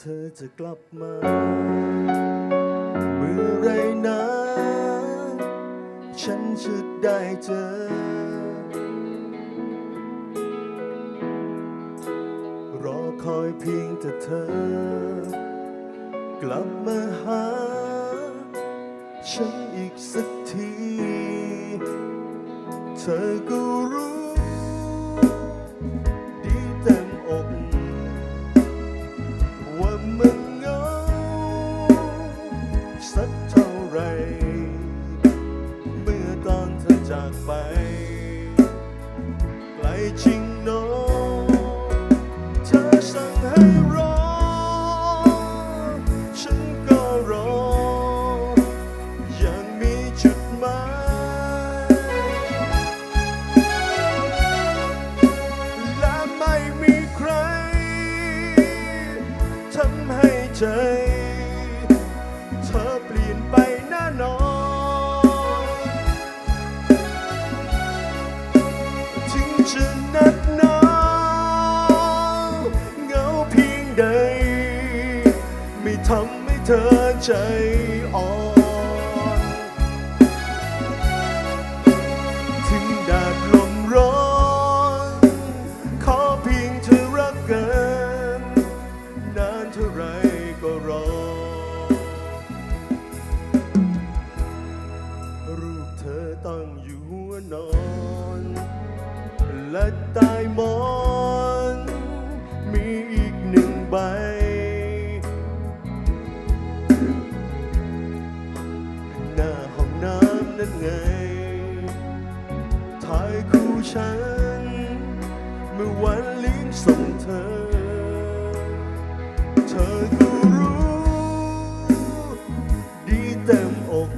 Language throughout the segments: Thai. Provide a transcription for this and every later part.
เธอจะกลับมา เมื่อไรนะ ฉันจะได้เจอ รอคอยเพียงแต่เธอ กลับมาหา ฉันอีกสักที เธอก็รู้ จากไป ไกลจริงเนอะเธอสั่งให้รอ ฉันก็รอ ยังมีจุดหมายและไม่มีใครทำให้ใจ เธอใจอ่อน ถึงแดดลมร้อน ขอเพียงเธอรักกันนานเท่าไรก็รอ รูปเธอตั้งอยู่หัวนอน และใต้หมอน มีอีกหนึ่งใบ ไงถ่ายคู่ฉัน เมื่อวันเลี้ยงส่งเธอ เธอก็รู้ ดีเต็มอก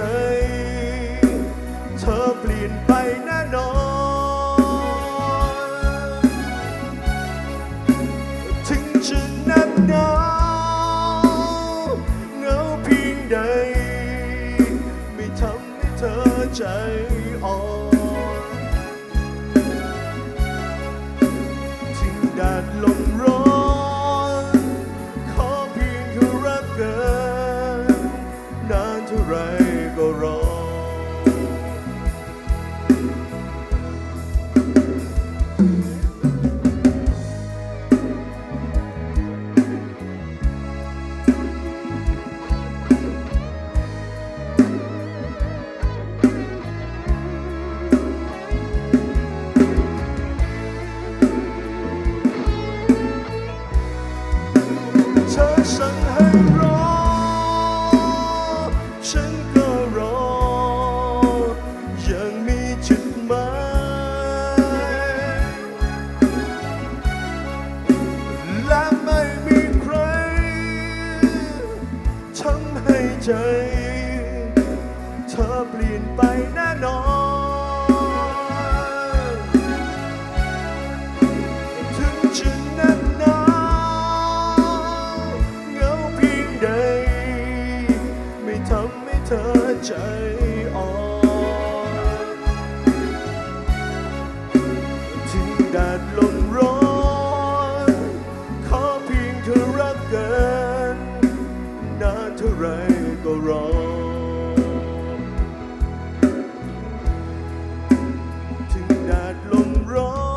ใจเธอเปลี่ยนไปแน่นอน ถึงจะหนักหนาวเหงาเพียงใด ไม่ทำให้เธอใจอ่อนถึงแดดลมร้อน ขอเพียงเธอรักกันนานเท่าไร ก็ร ใจ เธอเปลี่ยนไปแน่นอน ถึงจะหนักหนาเหงาเพียงใด ไม่ทำให้เธอใจอ่อนถึงแดดลมร้อนขอเพียงเธอรักกันนานเท่าไร ถึงแดดลมร้อน